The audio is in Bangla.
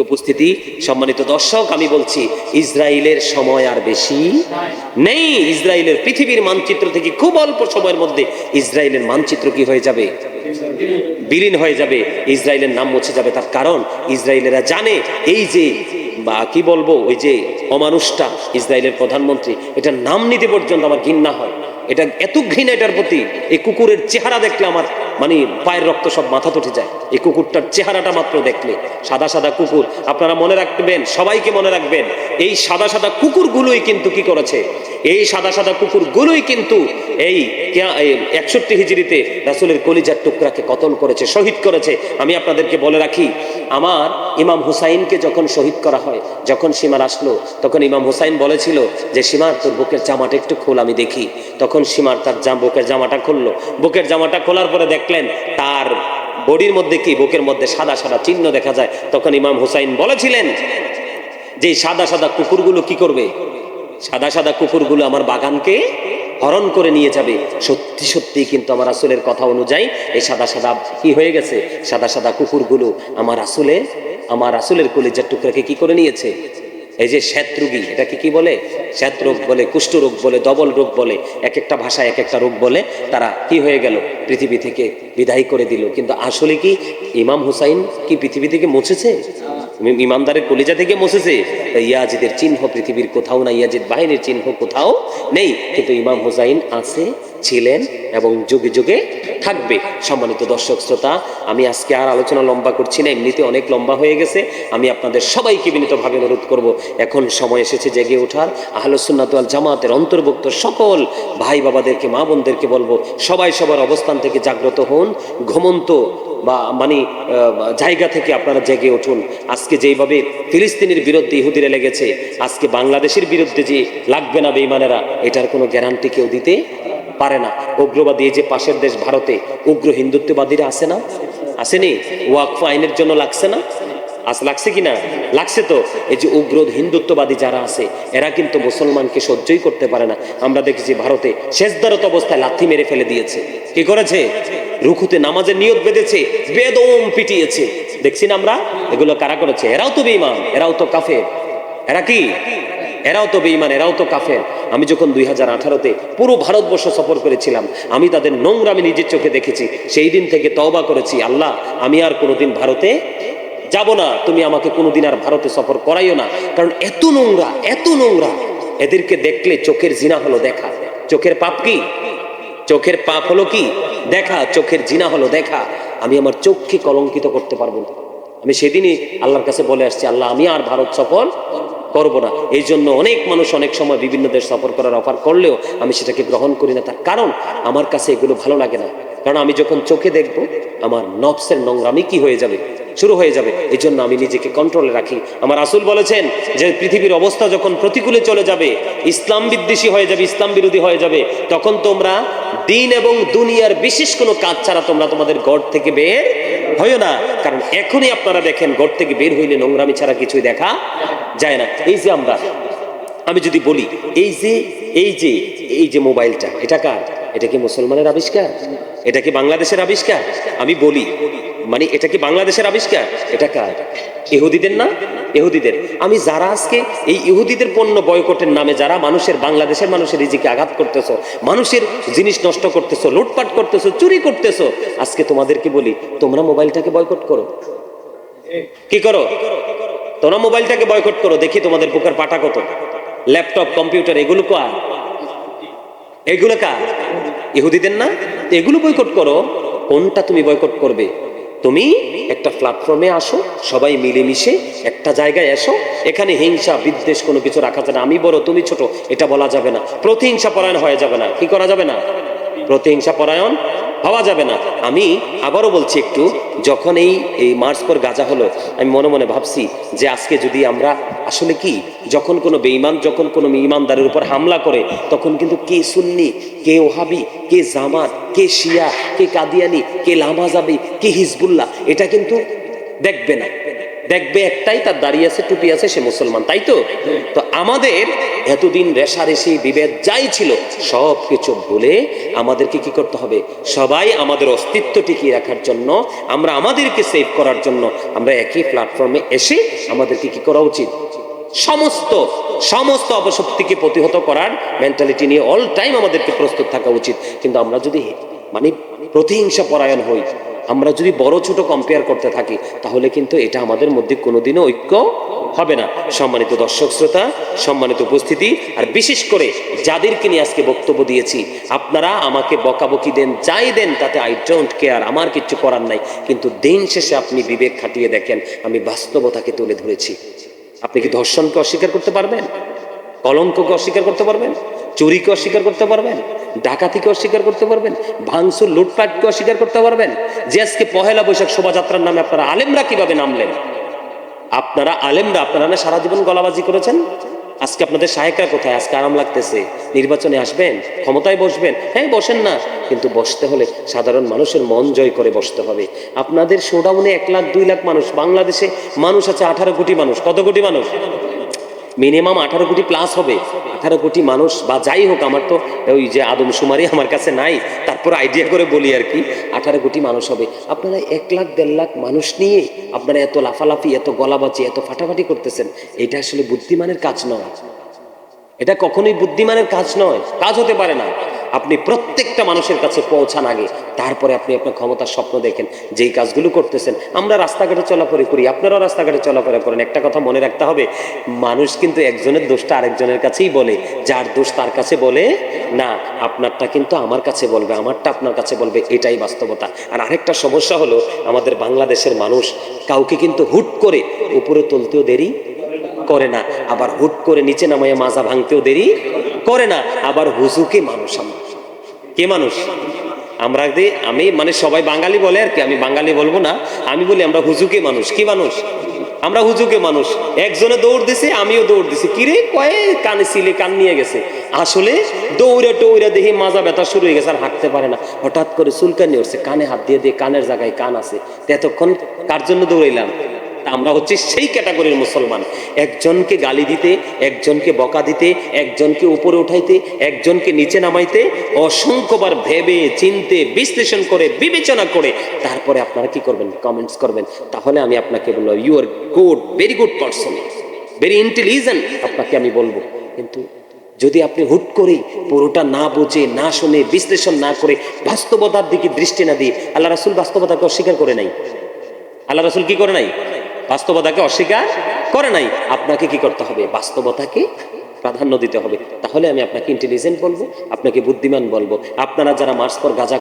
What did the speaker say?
উপস্থিতি, সম্মানিত দর্শক, আমি বলছি, ইসরায়েলের সময় আর বেশি নেই। ইসরায়েলের পৃথিবীর মানচিত্র থেকে খুব অল্প সময়ের মধ্যে ইসরায়েলের মানচিত্র কি হয়ে যাবে? বিলীন হয়ে যাবে। ইসরায়েলের নাম মুছে যাবে তার কারণ ইসরায়েলেরা জানে এই যে, বা কি বলব, ওই যে অমানুষটা, ইসরায়েলের প্রধানমন্ত্রী, এটার নাম নিতে পর্যন্ত আমার ঘৃণা হয়। এটা এত ঘৃণা এটার প্রতি, এই কুকুরের চেহারা দেখলে আমার মানে পায়ের রক্ত সব মাথা তুটে যায়। এই কুকুরটার চেহারাটা মাত্র দেখলে, সাদা সাদা কুকুর। আপনারা মনে রাখবেন, সবাইকে মনে রাখবেন, এই সাদা সাদা কুকুরগুলোই কিন্তু কি করেছে? এই সাদা সাদা কুকুরগুলোই কিন্তু এই একষট্টি হিজড়িতে রাসুলের কলিজার টুকরাকে কতল করেছে, শহীদ করেছে। আমি আপনাদেরকে বলে রাখি, আমার ইমাম হুসাইনকে যখন শহীদ করা হয়, যখন সীমার আসলো, তখন ইমাম হুসাইন বলেছিল যে, সীমার তোর বুকের জামাটা একটু খোল, আমি দেখি। তখন সীমার তার জাম বুকের জামাটা খুললো। বুকের জামাটা খোলার পরে দেখলেন, তার বডির মধ্যে কি? বুকের মধ্যে সাদা সাদা চিহ্ন দেখা যায়। তখন ইমাম হুসাইন বলেছিলেন যে সাদা সাদা কুকুরগুলো কি করবে? সাদা সাদা কুকুরগুলো আমার বাগানকে হরণ করে নিয়ে যাবে। সত্যি সত্যি কিন্তু আমার আসলের কথা অনুযায়ী এই সাদা সাদা কি হয়ে গেছে? সাদা সাদা কুকুরগুলো আমার আসলে আমার আসলের কলিজার টুকরাকে কি করে নিয়েছে? এই যে শ্বেতরোগী এটাকে কি বলে? শ্বেত রোগ বলে কুষ্ঠরোগ বলে ডবল রোগ বলে এক একটা ভাষায় এক একটা রোগ বলে, তারা কি হয়ে গেল? পৃথিবী থেকে বিদায় করে দিল। কিন্তু আসলে কি ইমাম হুসাইন কি পৃথিবী থেকে মুছেছে? ইমানদারের কলিজা থেকে মসেছে ইয়াজিদের চিহ্ন পৃথিবীর কোথাও না ইয়াজিদ বাহিনীর চিহ্ন কোথাও নেই। কিন্তু ইমাম হুসাইন আছে ছিলেন এবং যুগে যুগে থাকবে। সম্মানিত দর্শক, শ্রোতা, আমি আজকে আর আলোচনা লম্বা করছি না, এমনিতে অনেক লম্বা হয়ে গেছে। আমি আপনাদের সবাইকে বিনীতভাবে অনুরোধ করব, এখন সময় এসেছে জেগে ওঠার। আহলসুন্নাতাল জামাতের অন্তর্ভুক্ত সকল ভাই বাবাদেরকে, মা বোনদেরকে বলব, সবাই সবার অবস্থান থেকে জাগ্রত হন, ঘুমন্ত বা মানে জায়গা থেকে আপনারা জেগে উঠুন। আজকে যেইভাবে ফিলিস্তিনের বিরুদ্ধে ইহুদিরা লেগেছে, আজকে বাংলাদেশের বিরুদ্ধে যে লাগবে না বেইমানেরা এটার কোনো গ্যারান্টি কেউ দিতে পারে না। উগ্রবাদী যে পাশের দেশ ভারতে, উগ্র হিন্দুত্ববাদীরা আছে না? আসেনি? ওয়াকফ আইনের জন্য লাগছে না? আজ লাগছে কি না? লাগছে তো। এই যে উগ্র হিন্দুত্ববাদী যারা আছে, এরা কিন্তু মুসলমানকে সহ্যই করতে পারে না। আমরা দেখেছি ভারতে শেষদারত অবস্থায় লাথি মেরে ফেলে দিয়েছে। কি করেছে? রুখুতে নামাজের নিয়ত বেঁধেছে, বেদম পিটিয়েছে। দেখছি না আমরা? এগুলো কারা করেছে? এরাও তো বেঈমান, এরাও তো কাফের। এরা কি? এরাও তো বেঈমান, এরাও তো কাফের। আমি যখন দুই হাজার আঠারোতে পুরো ভারতবর্ষ সফর করেছিলাম, আমি তাদের নোংরা আমি নিজের চোখে দেখেছি। সেই দিন থেকে তওবা করেছি, আল্লাহ, আমি আর কোনোদিন ভারতে যাব না। তুমি আমাকে কোনোদিন আর ভারতে সফর করাইও না। কারণ এত নোংরা এত নোংরা। এদেরকে দেখলে চোখের জিনা হলো দেখা। চোখের পাপ কি? চোখের পাপ হলো কি? দেখা। চোখের জিনা হলো দেখা। আমি আমার চোখকে কলঙ্কিত করতে পারব না। আমি সেদিনই আল্লাহর কাছে বলে আসছি, আল্লাহ, আমি আর ভারত সফর করব না। এই জন্য অনেক মানুষ অনেক সময় বিভিন্ন দেশ সফর করার অফার করলেও আমি সেটাকে গ্রহণ করি না। তার কারণ, আমার কাছে এগুলো ভালো লাগে না। কারণ আমি যখন চোখে দেখব, আমার নফসের নোংরামি কি হয়ে যাবে? শুরু হয়ে যাবে। এই জন্য আমি নিজেকে কন্ট্রোলে রাখি। আমার আসুল বলেছেন যে, পৃথিবীর অবস্থা যখন প্রতিকূলে চলে যাবে, ইসলাম বিদ্বেষী হয়ে যাবে, ইসলাম বিরোধী হয়ে যাবে, তখন তোমরা দিন এবং দুনিয়ার বিশেষ কোনো কাজ ছাড়া তোমরা তোমাদের গড় থেকে বের হয় না। কারণ এখনই আপনারা দেখেন, ঘর থেকে বের হইলে নোংরামি ছাড়া কিছুই দেখা যায় না। এই যে আমরা, আমি যদি বলি, এই যে এই যে এই যে মোবাইলটা, এটা কার? এটা কি মুসলমানের আবিষ্কার? এটা কি বাংলাদেশের আবিষ্কার? আমি বলি মানে এটা কি বাংলাদেশের আবিষ্কার? এটা কার? ইহুদিদের না? ইহুদিদের। আমি যারা আজকে এই ইহুদিদের পণ্য বয়কটের নামে যারা মানুষের, বাংলাদেশের মানুষের রিজিকে আঘাত করতেছো, মানুষের জিনিস নষ্ট করতেছো, লুটপাট করতেছো, চুরি করতেছো, আজকে তোমাদেরকে বলি, তোমরা মোবাইলটাকে বয়কট করো। কি করো? তোমরা মোবাইলটাকে বয়কট করো, দেখি তোমাদের বুকের পাটা কত। ল্যাপটপ, কম্পিউটার, এগুলো কার? এগুলো কার? ইহুদিদের না? এগুলো বয়কট করো। কোনটা তুমি বয়কট করবে? তুমি একটা প্ল্যাটফর্মে আসো, সবাই মিলেমিশে একটা জায়গায় এসো। এখানে হিংসা, বিদ্বেষ কোনো কিছু রাখা যাবে না। আমি বড়, তুমি ছোট, এটা বলা যাবে না। প্রতিহিংসা পরায়ণ হয়ে যাবে না। কি করা যাবে না? প্রতিহিংসা পরায়ণ হওয়া যাবে না। আমি আবারও বলছি একটু, যখন এই এই মার্চ পর গাজা হলো, আমি মনে মনে ভাবছি যে আজকে যদি আমরা, আসলে কি, যখন কোনো বেঈমান, যখন কোনো ইমানদারের উপর হামলা করে, তখন কিন্তু কে সুন্নি, কে ওহাবি, কে জামাত, কে শিয়া, কে কাদিয়ানি, কে লামাজাবি, কে হিজবুল্লাহ, এটা কিন্তু দেখবে না। দেখবে একটাই, তার দাঁড়িয়ে আছে, টুপি আছে, সে মুসলমান, তাই তো? তো আমাদের এতদিন রেশারেশি, বিভেদ যাই ছিল, সব কিছু ভুলে আমাদেরকে কি করতে হবে? সবাই আমাদের অস্তিত্ব টিকিয়ে রাখার জন্য, আমরা আমাদেরকে সেভ করার জন্য, আমরা একই প্ল্যাটফর্মে এসে আমাদেরকে কি করা উচিত? সমস্ত সমস্ত অপশক্তিকে প্রতিহত করার মেন্টালিটি নিয়ে অল টাইম আমাদেরকে প্রস্তুত থাকা উচিত। কিন্তু আমরা যদি মানে প্রতিহিংসা পরায়ণ হই আমরা যদি বড় ছোট কম্পেয়ার করতে থাকি, তাহলে কিন্তু এটা আমাদের মধ্যে কোনোদিনও ঐক্য হবে না। সম্মানিত দর্শক শ্রোতা, সম্মানিত উপস্থিতি, আর বিশেষ করে যাদেরকে নিয়ে আজকে বক্তব্য দিয়েছি, আপনারা আমাকে বকাবকি দেন, যাই দেন, তাতে আই ডোন্ট কেয়ার আমার কিচ্ছু করার নাই। কিন্তু দিন শেষে আপনি বিবেক খাটিয়ে দেখেন, আমি বাস্তবতাকে তুলে ধরেছি। আপনি কি ধর্ষণকে অস্বীকার করতে পারবেন? কলঙ্ককে অস্বীকার করতে পারবেন? চুরিকে অস্বীকার করতে পারবেন, ডাকাতিকে অস্বীকার করতে পারবেন, ভাঙচুর, লুটপাটকে অস্বীকার করতে পারবেন। যে আজকে পহেলা বৈশাখ শোভাযাত্রার নামে আপনারা আলেমরা কীভাবে নামলেন? আপনারা আলেমরা, আপনারা না সারা জীবন গলাবাজি করেছেন? আজকে আপনাদের সাহেকরা কোথায়? আজকে আরাম লাগতেছে। নির্বাচনে আসবেন, ক্ষমতায় বসবেন। হ্যাঁ বসেন না, কিন্তু বসতে হলে সাধারণ মানুষের মন জয় করে বসতে হবে। আপনাদের শোডাউনে এক লাখ, দুই লাখ মানুষ, বাংলাদেশে মানুষ আছে আঠারো কোটি মানুষ। কত কোটি মানুষ? মিনিমাম আঠারো কোটি প্লাস হবে। আঠারো কোটি মানুষ বা যাই হোক, আমার তো ওই যে আদমশুমারি আমার কাছে নাই, তারপর আইডিয়া করে বলি আর কি, আঠারো কোটি মানুষ হবে। আপনারা এক লাখ, দেড় লাখ মানুষ নিয়ে আপনারা এত লাফালাফি, এত গলাবাচি এত ফাটাফাটি করতেছেন, এটা আসলে বুদ্ধিমানের কাজ নয়। এটা কখনোই বুদ্ধিমানের কাজ নয়, কাজ হতে পারে না। আপনি প্রত্যেকটা মানুষের কাছে পৌঁছান আগে, তারপরে আপনি আপনার ক্ষমতার স্বপ্ন দেখেন, যেই কাজগুলো করতেছেন। আমরা রাস্তাঘাটে চলাফেরা করি, আপনারাও রাস্তাঘাটে চলাফেরা করেন। একটা কথা মনে রাখতে হবে, মানুষ কিন্তু একজনের দোষটা আরেকজনের কাছেই বলে, যার দোষ তার কাছে বলে না, আপনারটা কিন্তু আমার কাছে বলবে, আমারটা আপনার কাছে বলবে, এটাই বাস্তবতা। আর আরেকটা সমস্যা হলো, আমাদের বাংলাদেশের মানুষ কাউকে কিন্তু হুট করে উপরে তুলতেও দেরি করে না, আবার হুট করে নিচে নামাইয়া মাজা ভাঙতেও দেরি করে না, আবার হুজুকে মানুষ কে মানুষ? আমরা আমি মানে সবাই বাঙালি বলে আর কি, আমি বাঙালি বলব না, আমি বলি আমরা হুজুকে মানুষ, কি মানুষ? আমরা হুজুকে মানুষ। একজনে দৌড় দিছে, আমিও দৌড় দিছি। কিরে কয়ে কানে সিলে কান নিয়ে গেছে। আসলে দৌড়ে টৌড়ে দেখি মাজা ব্যথা শুরু হয়ে গেছে আর হাঁটতে পারে না। হঠাৎ করে চুলকানি উঠছে কানে হাত দিয়ে দিয়ে কানের জায়গায় কান আছে। এতক্ষণ কার জন্য দৌড়াইলাম? আমরা হচ্ছে সেই ক্যাটাগরির মুসলমান। একজনকে গালি দিতে, একজনকে বকা দিতে, একজনকে উপরে উঠাইতে, একজনকে নিচে নামাইতে, অসংখ্যবার ভেবে, চিনতে, বিশ্লেষণ করে, বিবেচনা করে, তারপরে আপনারা কি করবেন? কমেন্টস করবেন। তাহলে আমি আপনাকে বলব you are good very good person very intelligent আপনাকে আমি বলব। কিন্তু যদি আপনি হুট করে পুরোটা না বুঝে, না শুনে, বিশ্লেষণ না করে, বাস্তবতার দিকে দৃষ্টি না দিয়ে, আল্লাহ রাসুল বাস্তবতাকে অস্বীকার করে নাই। আল্লাহ রাসুল কি করে নাই? বাস্তবতাকে অস্বীকার করে নাই। আপনাকে কি করতে হবে? বাস্তবতাকে প্রাধান্য দিতে হবে। তাহলে আমি আপনাকে ইন্টেলিজেন্ট বলব, আপনাকে বুদ্ধিমান বলব। আপনারা যারা মার্স পর গাঁজা